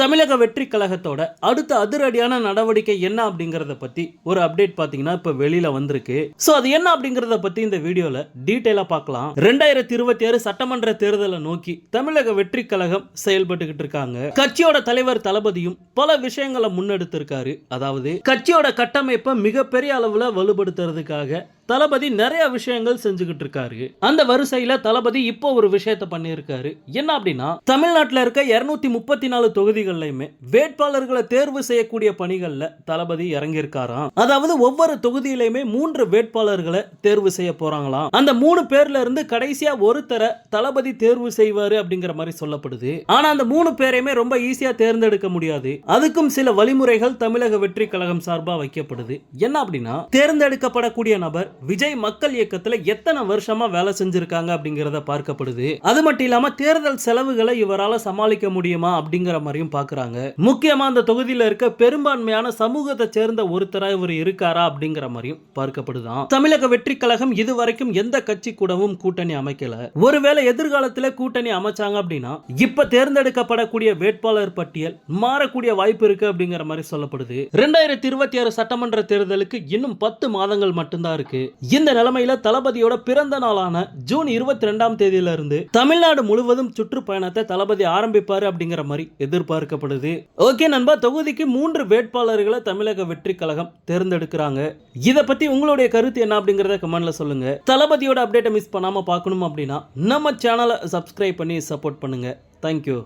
தமிழக வெற்றி கழகத்தோட அடுத்த அதிரடியான நடவடிக்கை என்ன அப்படிங்கறத பத்தி ஒரு அப்டேட் பாத்தீங்கன்னா இப்ப வெளியில வந்திருக்கு. சோ அது என்ன அப்படிங்கறத பத்தி இந்த வீடியோல டீடைலா பார்க்கலாம் ரெண்டாயிரத்தி இருபத்தி ஆறு சட்டமன்ற தேர்தலை நோக்கி தமிழக வெற்றி கழகம் செயல்பட்டுக்கிட்டு இருக்காங்க. கட்சியோட தலைவர் தளபதியும் பல விஷயங்களை முன்னெடுத்திருக்காரு. அதாவது கட்சியோட கட்டமைப்பை மிகப்பெரிய அளவுல வலுப்படுத்துறதுக்காக தளபதி நிறைய விஷயங்கள் செஞ்சுக்கிட்டு இருக்காரு. அந்த வரிசையில தளபதி இப்போ ஒரு விஷயத்த பண்ணியிருக்காரு. என்ன அப்படின்னா தமிழ்நாட்டில் இருக்க இருநூத்தி முப்பத்தி நாலு தொகுதிகள்லையுமே வேட்பாளர்களை தேர்வு செய்யக்கூடிய பணிகள்ல தளபதி இறங்கியிருக்காராம். அதாவது ஒவ்வொரு தொகுதியிலையுமே மூன்று வேட்பாளர்களை தேர்வு செய்ய போறாங்களாம். அந்த மூணு பேர்ல இருந்து கடைசியா ஒருத்தரை தளபதி தேர்வு செய்வாரு அப்படிங்கிற மாதிரி சொல்லப்படுது. ஆனா அந்த மூணு பேரையுமே ரொம்ப ஈஸியா தேர்ந்தெடுக்க முடியாது. அதுக்கும் சில வழிமுறைகள் தமிழக வெற்றி கழகம் சார்பாக வைக்கப்படுது. என்ன அப்படின்னா தேர்ந்தெடுக்கப்படக்கூடிய நபர் விஜய் மக்கள் இயக்கத்துல எத்தனை வருஷமா வேலை செஞ்சிருக்காங்க அப்படிங்கிறத பார்க்கப்படுது. அது மட்டும் இல்லாம தேர்தல் செலவுகளை இவரால் சமாளிக்க முடியுமா அப்படிங்கிற மாதிரியும் பாக்குறாங்க. முக்கியமா அந்த தொகுதியில இருக்க பெரும்பான்மையான சமூகத்தை சேர்ந்த ஒருத்தரா இவர் இருக்காரா அப்படிங்கிற மாதிரியும் பார்க்கப்படுதான். தமிழக வெற்றி கழகம் இதுவரைக்கும் எந்த கட்சி கூடவும் கூட்டணி அமைக்கல. ஒருவேளை எதிர்காலத்துல கூட்டணி அமைச்சாங்க அப்படின்னா இப்ப தேர்ந்தெடுக்கப்படக்கூடிய வேட்பாளர் பட்டியல் மாறக்கூடிய வாய்ப்பு இருக்கு அப்படிங்கிற மாதிரி சொல்லப்படுது. ரெண்டாயிரத்தி இருபத்தி ஆறு சட்டமன்ற தேர்தலுக்கு இன்னும் பத்து மாதங்கள் மட்டும்தான் இருக்கு. இந்த நிலைமையில தளபதியோட பிறந்த நாளான ஜூன் இருபத்தி ரெண்டாம் தேதியில இருந்து தமிழ்நாடு முழுவதும் சுற்றுப்பயணத்தை தளபதி ஆரம்பிப்பாரு அப்படிங்கிற மாதிரி எதிர்பார்க்கப்படுது. ஓகே நண்பா தொகுதிக்கு மூன்று வேட்பாளர்களை தமிழக வெற்றி கழகம் தேர்ந்தெடுக்கிறாங்க. இதை பத்தி உங்களுடைய கருத்து என்ன அப்படிங்கறத கமெண்ட்ல சொல்லுங்க. தளபதியோட அப்டேட்டை மிஸ் பண்ணாம பார்க்கணும் அப்படின்னா நம்ம சேனலை சப்ஸ்கிரைப் பண்ணி சப்போர்ட் பண்ணுங்க. தேங்க்யூ